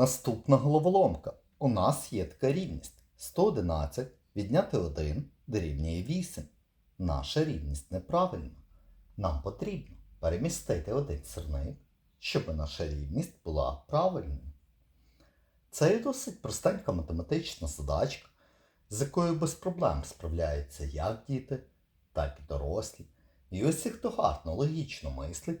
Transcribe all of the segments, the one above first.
Наступна головоломка. У нас є така рівність. 111 відняти 1 дорівнює 8. Наша рівність неправильна. Нам потрібно перемістити один сирник, щоб наша рівність була правильною. Це є досить простенька математична задачка, з якою без проблем справляються як діти, так і дорослі. І усі, хто гарно логічно мислить,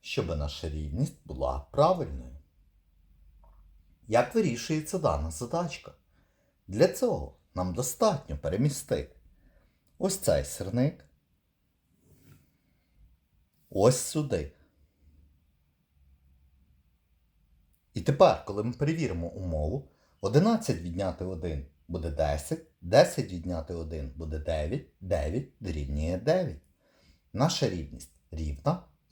щоб наша рівність була правильною. Як вирішується дана задачка? Для цього нам достатньо перемістити ось цей сирник, ось сюди. І тепер, коли ми перевіримо умову, 11 відняти 1 буде 10, 10 відняти 1 буде 9, 9 дорівнює 9. Наша рівність рівна,